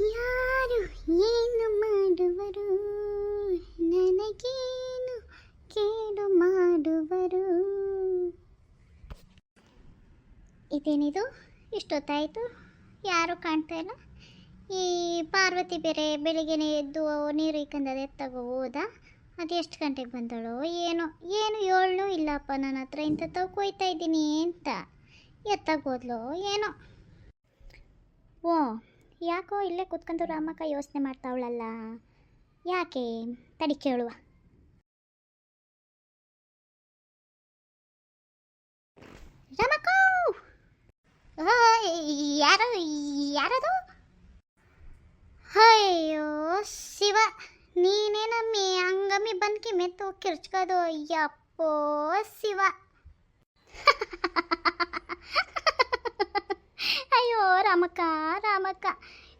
ಯಾರು ಏನು ಮಾಡುವರು? ನನಗೇನು ಕೇಳು ಮಾಡುವರು? ಇದೇನಿದು? ಇಷ್ಟೊತ್ತಾಯಿತು? ಯಾರು ಕಾಣ್ತಾ ಇಲ್ಲ? ಈ ಪಾರ್ವತಿ ಬೇರೆ ಬೆಳಿಗ್ಗೆ ಎದ್ದು ನೀರು ಇಕ್ಕಂದದೆ ತಗೋ ಹೋದ? ಅದು ಎಷ್ಟು ಗಂಟೆಗೆ ಬಂದಳು? ಏನು ಏನು ಏಳು ಇಲ್ಲಪ್ಪ, ನನ್ನ ಹತ್ರ ಇಂಥ ತಾವು ಕೊಯ್ತಾ ಇದ್ದೀನಿ ಅಂತ. ಎತ್ತಾಗ ಹೋದ್ಲು? ಏನೋ? ಓ ಯಾಕೋ ಇಲ್ಲೇ ಕುತ್ಕೊಂಡು ರಾಮಕ್ಕ ಯೋಚನೆ ಮಾಡ್ತಾವಳಲ್ಲ. ಯಾಕೆ? ತಡಿ ಕೇಳುವ. ರಾಮಕ್ಕ! ಯಾರು ಯಾರದು? ಅಯ್ಯೋ, ಶಿವ ನೀನೇನಮ್ಮಿ ಹಂಗಮ್ಮಿ ಬಂದ್ಕಿ ಮೆತ್ತು ಕಿರ್ಚ್ಕೋದು. ಅಯ್ಯಪ್ಪೋ ಶಿವ. ಅಯ್ಯೋ, ರಾಮಕ್ಕ ರಾಮಕ್ಕ.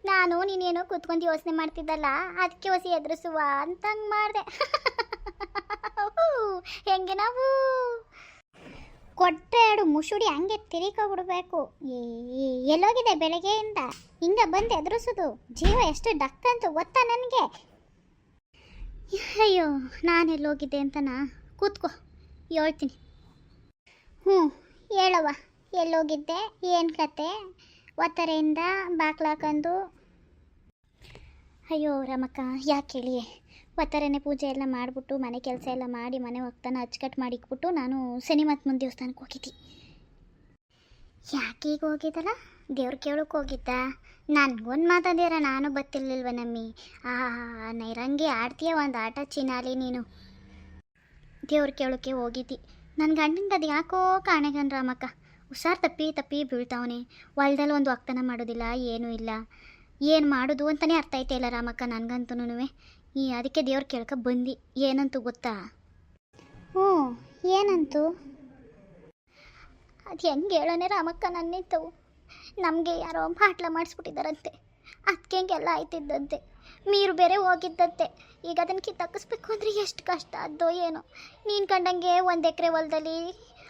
ನಾನು ನೀನೇನೋ ಕೂತ್ಕೊಂಡು ಯೋಚನೆ ಮಾಡ್ತಿದ್ದಲ್ಲ ಅದಕ್ಕೆ ಹೊಸಿ ಎದುರಿಸುವ ಅಂತಂಗೆ ಮಾಡಿದೆ. ಹೆಂಗೆ ನಾವು? ಕೊಟ್ಟೆ ಎರಡು ಮುಸುಡಿ ಹಂಗೆ ತಿರುಗಿಬಿಡ್ಬೇಕು ಎಲ್ಲೋಗಿದೆ ಬೆಳಗ್ಗೆಯಿಂದ? ಹಿಂಗೆ ಬಂದು ಎದುರಿಸೋದು. ಜೀವ ಎಷ್ಟು ಡಕ್ಕಂತು ಗೊತ್ತಾ ನನಗೆ? ಅಯ್ಯೋ, ನಾನು ಎಲ್ಲೋಗಿದ್ದೆ ಅಂತನಾ? ಕೂತ್ಕೋ, ಹೇಳ್ತೀನಿ. ಹ್ಞೂ ಹೇಳವ್ವ. ಎಲ್ಲೋಗಿದ್ದೆ, ಏನು ಕತೆ? ಒತ್ತರೆಯಿಂದ ಬಾಕ್ಲಾಕಂದು ಅಯ್ಯೋ ರಮಕ್ಕ, ಯಾಕೆ ಹೇಳಿ? ಒತ್ತರನೇ ಪೂಜೆ ಎಲ್ಲ ಮಾಡಿಬಿಟ್ಟು, ಮನೆ ಕೆಲಸ ಎಲ್ಲ ಮಾಡಿ, ಮನೆ ಒಗ್ತಾನ ಅಚ್ಚುಕಟ್ಟು ಮಾಡಿಕ್ಬಿಟ್ಟು ನಾನು ಸಿನಿಮಾತ್ ಮುಂದೆ ದೇವಸ್ಥಾನಕ್ಕೆ ಹೋಗಿದ್ದೆ. ಯಾಕೆ ಈಗ ಹೋಗಿದ್ದಲ್ಲ? ದೇವ್ರ ಕೇಳೋಕೆ ಹೋಗಿದ್ದ. ನನಗೊಂದು ಮಾತಾದಿರ ನಾನು ಬತ್ತಿರ್ಲಿಲ್ವ ನಮ್ಮಿ? ಆ, ನೈರಂಗಿ ಆಡ್ತೀಯ ಒಂದು ಆಟ ಚಿನಾಲಿ ನೀನು? ದೇವ್ರ ಕೇಳೋಕ್ಕೆ ಹೋಗಿದ್ದಿ. ನನ್ನ ಗಂಡನಿಗೆ ಅದು ಯಾಕೋ ಕಾಣೆಗನ್ ರಾಮಕ್ಕ. ಹುಷಾರ್ ತಪ್ಪಿ ತಪ್ಪಿ ಬೀಳ್ತಾವನೆ. ಹೊಲ್ದಲ್ಲಿ ಒಂದು ಒಕ್ತನ ಮಾಡೋದಿಲ್ಲ ಏನೂ ಇಲ್ಲ. ಏನು ಮಾಡೋದು ಅಂತಲೇ ಅರ್ಥ ಐತೆ ಇಲ್ಲ ರಾಮಕ್ಕ ನನಗಂತೂ ಈ ಅದಕ್ಕೆ ದೇವ್ರ ಕೇಳ್ಕೊ ಬಂದು. ಏನಂತು ಗೊತ್ತಾ? ಹ್ಞೂ ಏನಂತು? ಅದು ಹೆಂಗೆ ಹೇಳೋಣ ರಾಮಕ್ಕ ನನ್ನಿಂತವು ನಮಗೆ ಯಾರೋ ಮಾಟ್ಲ ಮಾಡಿಸ್ಬಿಟ್ಟಿದ್ದಾರಂತೆ. ಅದಕ್ಕೆ ಹೆಂಗೆಲ್ಲ ಆಯ್ತಿದ್ದಂತೆ. ನೀರು ಬೇರೆ ಹೋಗಿದ್ದಂತೆ. ಈಗ ಅದನ್ನ ಕಿತ್ತಕ್ಕಿಸ್ಬೇಕು ಅಂದರೆ ಎಷ್ಟು ಕಷ್ಟ ಅದ್ದೋ ಏನೋ. ನೀನು ಕಂಡಂಗೆ ಒಂದು ಎಕರೆ ಹೊಲದಲ್ಲಿ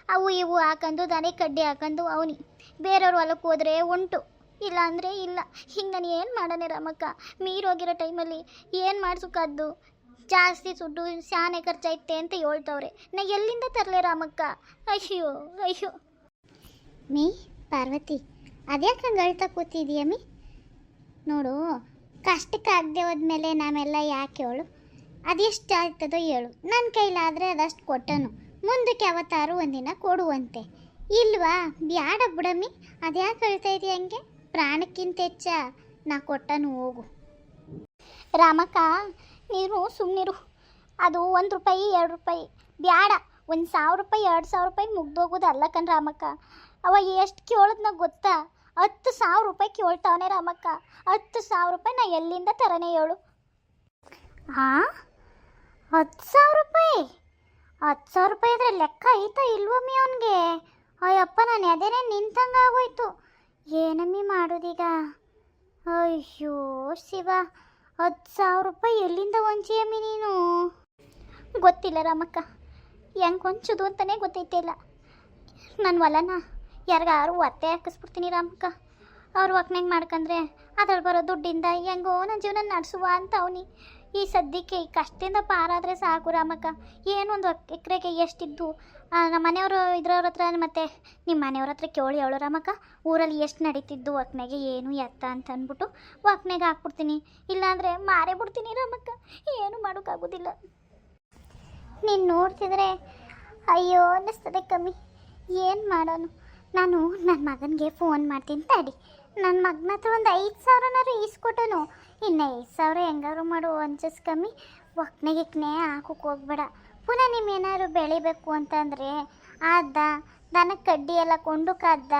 ಅವು ಇವು ಹಾಕಂದು, ದನಿ ಕಡ್ಡಿ ಹಾಕಂದು, ಅವನಿ. ಬೇರೆಯವ್ರ ಹೊಲಕ್ಕೆ ಹೋದರೆ ಉಂಟು. ಇಲ್ಲ ಅಂದರೆ ಇಲ್ಲ. ಹಿಂಗೆ ನಾನು ಏನು ಮಾಡೋಣ ರಾಮಕ್ಕ? ಮೀರೋಗಿರೋ ಹೋಗಿರೋ ಟೈಮಲ್ಲಿ ಏನು ಮಾಡ್ಸೋಕ್ಕದ್ದು ಜಾಸ್ತಿ ದುಡ್ಡು, ಶಾನೆ ಖರ್ಚಾಯ್ತೆ ಅಂತ ಹೇಳ್ತವ್ರೆ. ನಾ ಎಲ್ಲಿಂದ ತರಲೇ ರಾಮಕ್ಕ? ಅಯ್ಯೋ ಅಯ್ಯೋ. ಮೀ, ಪಾರ್ವತಿ, ಅದ್ಯಾಕೆ ಅಳ್ತಾ ಕೂತಿದೀಯ ಮೀ? ನೋಡು, ಕಷ್ಟಕ್ಕೆ ಆಗದೆ ಹೋದ್ಮೇಲೆ ನಾವೆಲ್ಲ ಯಾಕೆ ಹೇಳು? ಅದೆಷ್ಟು ಆಗ್ತದೋ ಹೇಳು. ನನ್ನ ಕೈಲಾದರೆ ಅದಷ್ಟು ಕೊಟ್ಟನು. ಮುಂದಕ್ಕೆ ಯಾವತ್ತಾರು ಒಂದಿನ ಕೊಡುವಂತೆ. ಇಲ್ವಾ? ಬ್ಯಾಡ ಬುಡಮ್ಮಿ. ಅದ್ಯಾಕೆ ಹೇಳ್ತಾ ಇದೆಯಾ ಹಂಗೆ? ಪ್ರಾಣಕ್ಕಿಂತ ಹೆಚ್ಚ ನಾ ಕೊಟ್ಟನು ಹೋಗು. ರಾಮಕ್ಕ, ನೀನು ಸುಮ್ಮನಿರು ಅದು ಒಂದು ರೂಪಾಯಿ, ಎರಡು ರೂಪಾಯಿ. ಬ್ಯಾಡ. ಒಂದು ಸಾವಿರ ರೂಪಾಯಿ, ಎರಡು ಸಾವಿರ ರೂಪಾಯಿ ಮುಗ್ದೋಗೋದು ಅಲ್ಲ ಕಣ್ ರಾಮಕ್ಕ. ಅವ ಎಷ್ಟು ಕೇಳೋದ್ನ ಗೊತ್ತಾ? ಹತ್ತು ಸಾವಿರ ರೂಪಾಯಿ ಕೇಳ್ತಾವನೆ ರಾಮಕ್ಕ. ಹತ್ತು ಸಾವಿರ ರೂಪಾಯಿ ನಾ ಎಲ್ಲಿಂದ ತರನೇ ಹೇಳು. ಹಾಂ ಹತ್ತು ಸಾವಿರ ರೂಪಾಯಿ? ಹತ್ತು ಸಾವಿರ ರೂಪಾಯಿ ಇದ್ರೆ ಲೆಕ್ಕ ಐತಾ ಇಲ್ವಮ್ಮಿ ಅವನಿಗೆ? ಅಯ್ಯಪ್ಪ, ನಾನು ಅದೇನೇ ನಿಂತಂಗೆ ಆಗೋಯ್ತು. ಏನಮ್ಮಿ ಮಾಡೋದೀಗ? ಅಯ್ಯೋ ಶಿವ, ಹತ್ತು ಸಾವಿರ ರೂಪಾಯಿ ಎಲ್ಲಿಂದ ಹೊಂಚಿಯಮ್ಮಿ ನೀನು? ಗೊತ್ತಿಲ್ಲ ರಾಮಕ್ಕ, ಹೆಂಗೆ ಹೊಂಚೋದು ಅಂತಲೇ ಗೊತ್ತೈತಿಲ್ಲ ನನ್ನ ಹೊಲನ ಯಾರಿಗಾರು ಒತ್ತೆ ಹಾಕಿಸ್ಬಿಡ್ತೀನಿ ರಾಮಕ್ಕ. ಅವ್ರು ಒಕ್ನಾಗ ಮಾಡ್ಕಂದ್ರೆ ಅದ್ರಲ್ಲಿ ಬರೋ ದುಡ್ಡಿಂದ ಹೆಂಗೋ ನನ್ನ ಜೀವನ ನಡೆಸುವ ಅಂತ ಅವನಿ. ಈ ಸದ್ಯಕ್ಕೆ ಈ ಕಷ್ಟದಿಂದ ಪಾರಾದರೆ ಸಾಕು ರಾಮಕ್ಕ. ಏನೊಂದು ಎಕರೆಗೆ ಎಷ್ಟಿದ್ದು? ನಮ್ಮ ಮನೆಯವರು ಇದ್ರವ್ರ ಹತ್ರ ಮತ್ತೆ ನಿಮ್ಮ ಮನೆಯವ್ರ ಹತ್ರ ಕೇಳಿ ಹೇಳು ರಾಮಕ್ಕ. ಊರಲ್ಲಿ ಎಷ್ಟು ನಡೀತಿದ್ದು ಒಕ್ಕನೆಗೆ ಏನು ಎತ್ತ ಅಂತ ಅಂದ್ಬಿಟ್ಟು ಒಕ್ಕನೆಗೆ ಹಾಕ್ಬಿಡ್ತೀನಿ. ಇಲ್ಲಾಂದರೆ ಮಾರೇ ಬಿಡ್ತೀನಿ ರಾಮಕ್ಕ. ಏನು ಮಾಡೋಕ್ಕಾಗೋದಿಲ್ಲ. ನೀನು ನೋಡ್ತಿದ್ರೆ ಅಯ್ಯೋ ಅನ್ನಿಸ್ತದೆ ಕಮ್ಮಿ. ಏನು ಮಾಡೋನು? ನಾನು ನನ್ನ ಮಗನಿಗೆ ಫೋನ್ ಮಾಡ್ತೀನಿ ತಡಿ. ನನ್ನ ಮಗನ ಹತ್ರ ಒಂದು ಐದು ಸಾವಿರನಾರು ಈಸ್ಕೊಟ್ಟನು. ಇನ್ನು ಐದು ಸಾವಿರ ಹೆಂಗಾರು ಮಾಡು, ಒಂಚಸ್ ಕಮ್ಮಿ. ಒಕ್ನೆ ಗಿಕ್ನೆ ಹಾಕೋಕೆ ಹೋಗ್ಬೇಡ. ಪುನಃ ನಿಮ್ಮೇನಾದ್ರು ಬೆಳಿಬೇಕು ಅಂತಂದರೆ ಅದ ದನಕ್ಕೆ ಕಡ್ಡಿ ಎಲ್ಲ ಕೊಂಡು ಕದ್ದ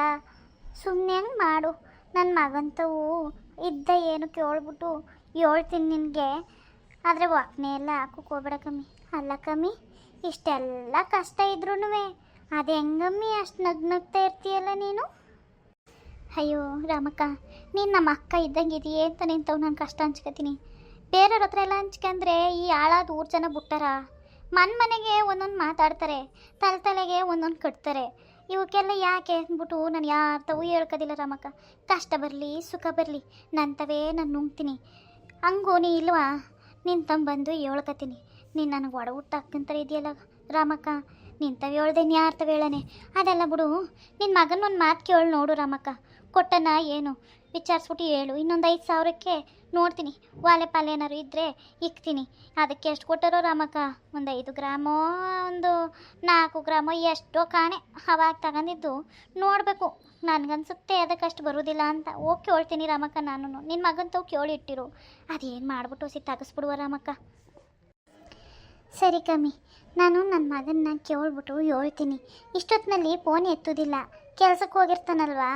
ಸುಮ್ಮನೆ ಹಂಗೆ ಮಾಡು. ನನ್ನ ಮಗಂತವು ಇದ್ದ ಏನು ಕೇಳ್ಬಿಟ್ಟು ಹೇಳ್ತೀನಿ ನಿನಗೆ. ಆದರೆ ಒಕ್ನೆ ಎಲ್ಲ ಹಾಕೋಕೆ ಹೋಗ್ಬೇಡ ಕಮ್ಮಿ. ಅಲ್ಲ ಕಮ್ಮಿ, ಇಷ್ಟೆಲ್ಲ ಕಷ್ಟ ಇದ್ರೂ ಅದು ಹೆಂಗಮ್ಮಿ ಅಷ್ಟು ನಗ್ನಗ್ತಾ ಇರ್ತೀಯಲ್ಲ ನೀನು? ಅಯ್ಯೋ ರಾಮಕ್ಕ, ನೀನು ನಮ್ಮ ಅಕ್ಕ ಇದ್ದಂಗೆ ಇದೆಯೇ ಅಂತ ನಿಂತವು ನಾನು ಕಷ್ಟ ಹಂಚ್ಕೋತೀನಿ. ಬೇರೆಯವ್ರ ಹತ್ರ ಎಲ್ಲ ಹಂಚ್ಕೊಂಡ್ರೆ ಈ ಆಳಾದ ಊರು ಜನ ಬಿಟ್ಟಾರ? ಮನ್ ಮನೆಗೆ ಒಂದೊಂದು ಮಾತಾಡ್ತಾರೆ, ತಲೆ ತಲೆಗೆ ಒಂದೊಂದು ಕಟ್ತಾರೆ. ಇವಕ್ಕೆಲ್ಲ ಯಾಕೆ ಅಂದ್ಬಿಟ್ಟು ನಾನು ಯಾರ್ತವೂ ಹೇಳ್ಕೋದಿಲ್ಲ ರಾಮಕ್ಕ. ಕಷ್ಟ ಬರಲಿ, ಸುಖ ಬರಲಿ, ನಂತವೇ ನಾನು ನುಂಗ್ತೀನಿ. ಹಂಗೂ ನೀ ಇಲ್ವಾ? ನಿನ್ನ ತಂಬಂದು ಹೇಳ್ಕತೀನಿ. ನೀನು ನನಗೆ ಒಡ ಹುಟ್ಟಾಕಂತಾರೆ ಇದೆಯಲ್ಲ ರಾಮಕ್ಕ? ನಿಂತವ ಹೇಳ್ದೆ ನೀ ಯಾರ್ತವ ಹೇಳನೆ. ಅದೆಲ್ಲ ಬಿಡು ನಿನ್ನ ಮಗನ ಒಂದು ಮಾತು ಕೇಳಿ ನೋಡು ರಾಮಕ್ಕ. ಕೊಟ್ಟನ ಏನು? ವಿಚಾರಿಸ್ಬಿಟ್ಟು ಹೇಳು. ಇನ್ನೊಂದು ಐದು ಸಾವಿರಕ್ಕೆ ನೋಡ್ತೀನಿ. ವಾಲೆ ಪಾಲೆ ಏನಾರು ಇದ್ದರೆ ಇಕ್ತೀನಿ. ಅದಕ್ಕೆ ಎಷ್ಟು ಕೊಟ್ಟರೋ ರಾಮಕ್ಕ? ಒಂದು ಐದು ಗ್ರಾಮೋ, ಒಂದು ನಾಲ್ಕು ಗ್ರಾಮೋ, ಎಷ್ಟೋ ಕಾಣೆ. ಅವಾಗ ತಗೊಂಡಿದ್ದು ನೋಡಬೇಕು. ನನಗನ್ಸುತ್ತೆ ಅದಕ್ಕಷ್ಟು ಬರೋದಿಲ್ಲ ಅಂತ. ಓಕೆ ಕೇಳ್ತೀನಿ ರಾಮಕ್ಕ ನಾನು ನಿನ್ನ ಮಗಂತೂ ಕೇಳಿಟ್ಟಿರು ಅದೇನು ಮಾಡ್ಬಿಟ್ಟು ಸಿ ತಗಸ್ಬಿಡುವ ರಾಮಕ್ಕ? ಸರಿ ಕಮ್ಮಿ. ನಾನು ನನ್ನ ಮಗನ್ನ ಕೇಳ್ಬಿಟ್ಟು ಹೇಳ್ತೀನಿ. ಇಷ್ಟೊತ್ತಿನಲ್ಲಿ ಫೋನ್ ಎತ್ತೋದಿಲ್ಲ. ಕೆಲಸಕ್ಕೆ ಹೋಗಿರ್ತಾನಲ್ವಾ?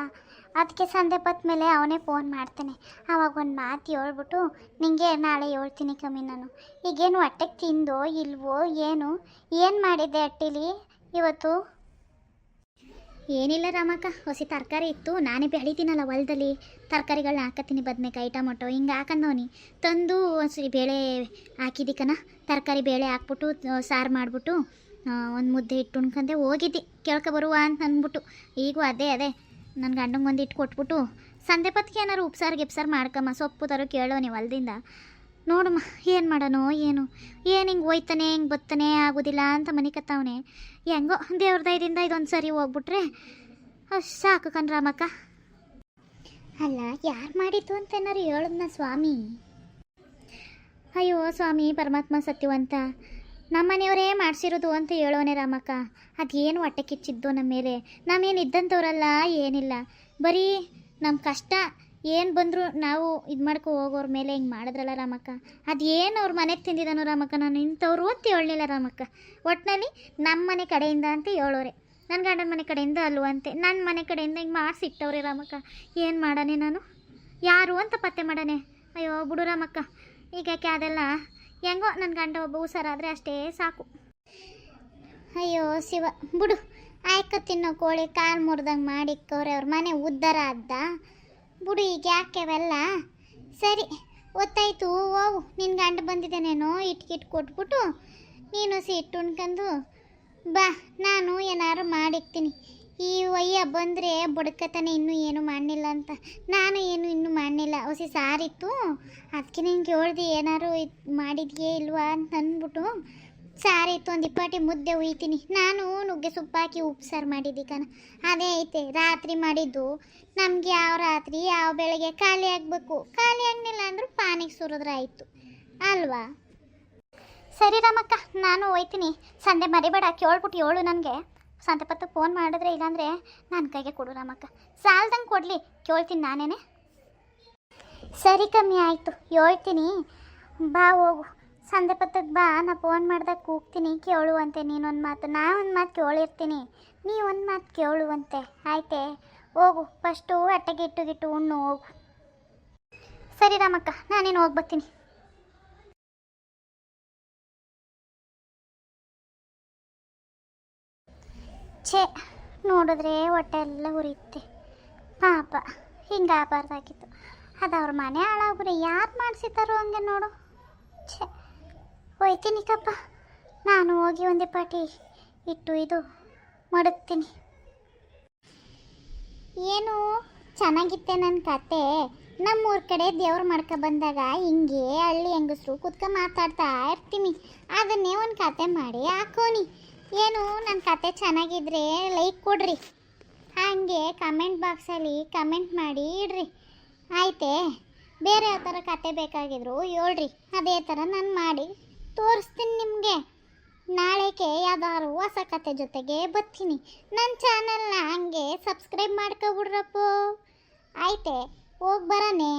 ಅದಕ್ಕೆ ಸಂದೆ ಬತ್ ಮೇಲೆ ಅವನೇ ಫೋನ್ ಮಾಡ್ತಾನೆ. ಆವಾಗ ಒಂದು ಮಾತು ಹೇಳ್ಬಿಟ್ಟು, ನಿಂಗೆ ನಾಳೆ ಹೇಳ್ತೀನಿ ಕಮ್ಮಿ ನಾನು. ಈಗೇನು ಹೊಟ್ಟೆಗೆ ತಿಂದೋ ಇಲ್ವೋ ಏನು? ಏನು ಮಾಡಿದ್ದೆ ಅಟ್ಟಿಲಿ ಇವತ್ತು? ಏನಿಲ್ಲ ರಾಮಕ್ಕ, ಹೊಸಿ ತರಕಾರಿ ಇತ್ತು. ನಾನೇ ಬೆಳಿತೀನಲ್ಲ ಹೊಲದಲ್ಲಿ. ತರಕಾರಿಗಳನ್ನ ಹಾಕತ್ತೀನಿ ಬದನೆಕಾಯಿ, ಟೊಮೊಟೊ, ಹಿಂಗೆ ಹಾಕಂದವನಿ ತಂದು ಒಂದ್ಸರಿ ಬೇಳೆ ಹಾಕಿದಿಕ್ಕನ ತರಕಾರಿ ಬೇಳೆ ಹಾಕ್ಬಿಟ್ಟು ಸಾರು ಮಾಡಿಬಿಟ್ಟು ಒಂದು ಮುದ್ದೆ ಇಟ್ಟು ಉಣ್ಕಂದೆ ಹೋಗಿದ್ದೆ. ಕೇಳ್ಕೊ ಬರುವ ಅಂತ ಅಂದ್ಬಿಟ್ಟು. ಈಗೂ ಅದೇ ಅದೇ. ನನ್ನ ಗಂಡಂಗೆ ಒಂದು ಇಟ್ಟು ಕೊಟ್ಬಿಟ್ಟು ಸಂಧೆ ಪತ್ಕೆ ಏನಾರು ಉಪ್ಸಾರು ಗಿಪ್ಸಾರು ಮಾಡ್ಕಮ್ಮ, ಸೊಪ್ಪು ತರೋ ಕೇಳೋ ನೀವು ಹೊಲ್ದಿಂದ ನೋಡಮ್ಮ, ಏನು ಮಾಡೋಣ ಏನು? ಏನು ಹಿಂಗೆ ಹೋಯ್ತಾನೆ, ಹಿಂಗೆ ಬತ್ತಾನೆ, ಆಗೋದಿಲ್ಲ ಅಂತ ಮನೆ ಕತ್ತವನೆ. ಹೆಂಗೋ ದೇವ್ರ ದಯದಿಂದ ಇದೊಂದು ಸರಿ ಹೋಗ್ಬಿಟ್ರೆ ಅಷ್ಟು ಸಾಕು ಕಣ್ರಾಮಕ್ಕ ಅಲ್ಲ, ಯಾರು ಮಾಡಿದ್ದು ಅಂತ ಏನಾರು ಹೇಳದ್ನ ಸ್ವಾಮಿ? ಅಯ್ಯೋ ಸ್ವಾಮಿ, ಪರಮಾತ್ಮ ಸತ್ಯವಂತ. ನಮ್ಮನೆಯವರೇ ಮಾಡಿಸಿರೋದು ಅಂತ ಹೇಳೋನೆ ರಾಮಕ್ಕ. ಅದೇನು ಹೊಟ್ಟೆ ಕಿಚ್ಚಿದ್ದು ನಮ್ಮ ಮೇಲೆ? ನಾವೇನು ಇದ್ದಂಥವ್ರಲ್ಲ, ಏನಿಲ್ಲ. ಬರೀ ನಮ್ಮ ಕಷ್ಟ, ಏನು ಬಂದರೂ ನಾವು ಇದು ಮಾಡ್ಕೊ ಹೋಗೋರ ಮೇಲೆ ಹಿಂಗೆ ಮಾಡಿದ್ರಲ್ಲ ರಾಮಕ್ಕ. ಅದೇನು ಅವ್ರ ಮನೆಗೆ ತಿಂದಿದ್ದಾನೋ ರಾಮಕ್ಕ, ನಾನು ಇಂಥವ್ರು ಅಂತ ಹೇಳಲಿಲ್ಲ ರಾಮಕ್ಕ. ಒಟ್ಟಿನಲ್ಲಿ ನಮ್ಮ ಮನೆ ಕಡೆಯಿಂದ ಅಂತ ಹೇಳೋರೆ. ನನ್ನ ಗಂಡನ ಮನೆ ಕಡೆಯಿಂದ ಅಲ್ವಂತೆ ನನ್ನ ಮನೆ ಕಡೆಯಿಂದ ಹಿಂಗೆ ಮಾಡಿಸಿಟ್ಟವ್ರೆ ರಾಮಕ್ಕ. ಏನು ಮಾಡಾನೆ ನಾನು? ಯಾರು ಅಂತ ಪತ್ತೆ ಮಾಡಾನೆ? ಅಯ್ಯೋ, ಬಿಡು ರಾಮಕ್ಕ. ಈಗ ಯಾಕೆ ಅದೆಲ್ಲ ಹೆಂಗೋ ನನ್ನ ಗಂಡ ಒಬ್ಬ ಹುಷಾರಾದರೆ ಅಷ್ಟೇ ಸಾಕು. ಅಯ್ಯೋ ಶಿವ, ಬಿಡು. ಆಯ್ಕ ತಿನ್ನೋ ಕೋಳಿ, ಕಾಲು ಮುರಿದಂಗೆ ಮಾಡಿಕ್ಕವ್ರೆ ಅವ್ರ ಮನೆ ಉದ್ದಾರ ಅದ್ದ ಬಿಡು ಈಗ ಯಾಕೆವೆಲ್ಲ ಸರಿ ಗೊತ್ತಾಯ್ತು ಓವು ನಿನ್ನ ಗಂಡ ಬಂದಿದ್ದೇನೇನೋ, ಇಟ್ಕಿಟ್ ಕೊಟ್ಬಿಟ್ಟು ನೀನು ಸಿಟ್ಟು ಉಣ್ಕಂದು ಬಾ, ನಾನು ಏನಾರು ಮಾಡಿಕ್ತೀನಿ. ಈ ವಯ್ಯ ಬಂದರೆ ಬಡ್ಕತಾನೆ ಇನ್ನೂ ಏನು ಮಾಡಲಿಲ್ಲ ಅಂತ. ನಾನು ಏನು ಇನ್ನೂ ಮಾಡಲಿಲ್ಲ ಹೊಸಿ ಸಾರಿತ್ತು. ಅದಕ್ಕೆ ನಿಂಗೆ ಹೇಳ್ದೆ, ಏನಾರು ಇದು ಮಾಡಿದ್ಯೇ ಇಲ್ವಾ ಅಂತ ಅಂದ್ಬಿಟ್ಟು ಸಾರಿತ್ತು. ಒಂದು ಇಪ್ಪಟ್ಟಿ ಮುದ್ದೆ ಉಯ್ತೀನಿ. ನಾನು ನುಗ್ಗೆ ಸೊಪ್ಪು ಹಾಕಿ ಉಪ್ಸಾರು ಮಾಡಿದ್ದೆ ಕಣ. ಅದೇ ಐತೆ, ರಾತ್ರಿ ಮಾಡಿದ್ದು. ನಮಗೆ ಯಾವ ರಾತ್ರಿ, ಯಾವ ಬೆಳಗ್ಗೆ ಖಾಲಿ ಆಗಬೇಕು. ಖಾಲಿ ಆಗಲಿಲ್ಲ ಅಂದರೂ ಪಾನಿಗೆ ಸುರಿದ್ರೆ ಆಯಿತು. ಅಲ್ವಾ? ಸರಿ ರಾಮಕ್ಕ, ನಾನು ಹೋಯ್ತೀನಿ ಸಂಡೆ ಮರಿಬೇಡ. ಕೇಳ್ಬಿಟ್ಟು ಹೇಳು ನನಗೆ. ಸಂತೆ ಪತ್ತು ಫೋನ್ ಮಾಡಿದ್ರೆ ಇಲ್ಲಾಂದರೆ ನನ್ನ ಕೈಗೆ ಕೊಡು ರಾಮಕ್ಕ ಸಾಲ್ದಂಗೆ ಕೊಡಲಿ. ಕೇಳ್ತೀನಿ ನಾನೇನೆ. ಸರಿ ಕಮ್ಮಿ ಆಯಿತು. ಹೇಳ್ತೀನಿ. ಬಾ ಹೋಗು. ಸಂದೆ ಪತ್ತಕ್ಕೆ ಬಾ. ನಾ ಫೋನ್ ಮಾಡಿದಾಗ ಕೂಗ್ತೀನಿ. ಕೇಳುವಂತೆ ನೀನೊಂದು ಮಾತು. ನಾ ಒಂದು ಮಾತು ಕೇಳಿರ್ತೀನಿ. ನೀ ಒಂದು ಮಾತು ಕೇಳುವಂತೆ ಆಯ್ತೆ? ಹೋಗು. ಫಸ್ಟು ಅಟ್ಟೆಗೆ ಇಟ್ಟು ಗಿಟ್ಟು ಉಣ್ಣು, ಹೋಗು. ಸರಿ ರಾಮಕ್ಕ, ನಾನೇನು ಹೋಗಿ ಛೇ, ನೋಡಿದ್ರೆ ಹೊಟ್ಟೆ ಎಲ್ಲ ಉರಿಯುತ್ತೆ. ಪಾಪ ಹಿಂಗೆ ಆಗಬಾರ್ದಾಗಿತ್ತು ಅದು ಅವ್ರ ಮನೆ ಹಾಳಾಗ್ರೆ ಯಾರು ಮಾಡಿಸಿತಾರೋ ಹಂಗೆ ನೋಡು. ಛೇ ಹೋಯ್ತೀನಿ ಕಪ್ಪ ನಾನು ಹೋಗಿ ಒಂದೇ ಪಾಟಿ ಇಟ್ಟು ಇದು ಮಡಗ್ತೀನಿ. ಏನು, ಚೆನ್ನಾಗಿತ್ತೆ ನನ್ನ ಕತೆ. ನಮ್ಮೂರ ಕಡೆ ದೇವ್ರು ಮಾಡ್ಕೊ ಬಂದಾಗ ಹಿಂಗೆ ಹಳ್ಳಿ ಹೆಂಗಸ್ರು ಕುತ್ಕ ಮಾತಾಡ್ತಾ ಇರ್ತೀನಿ. ಅದನ್ನೇ ಒಂದು ಕತೆ ಮಾಡಿ ಹಾಕೋನಿ. ಏನು ನನ್ನ ಕತೆ ಚೆನ್ನಾಗಿದ್ರೆ ಲೈಕ್ ಕೊಡ್ರಿ. ಹಾಗೆ ಕಮೆಂಟ್ ಬಾಕ್ಸಲ್ಲಿ ಕಮೆಂಟ್ ಮಾಡಿ ಇಡ್ರಿ. ಆಯ್ತೆ? ಬೇರೆ ಯಾವ ಥರ ಕತೆ ಬೇಕಾಗಿದ್ರು ಹೇಳ್ರಿ. ಅದೇ ಥರ ನಾನು ಮಾಡಿ ತೋರಿಸ್ತೀನಿ ನಿಮಗೆ. ನಾಳೆಗೆ ಯಾವ್ದಾದ್ರು ಹೊಸ ಕತೆ ಜೊತೆಗೆ ಬರ್ತೀನಿ. ನನ್ನ ಚಾನಲ್ನ ಹಂಗೆ ಸಬ್ಸ್ಕ್ರೈಬ್ ಮಾಡ್ಕೊಬಿಡ್ರಪ್ಪು ಆಯ್ತೆ? ಹೋಗಿ ಬರೋನೆ.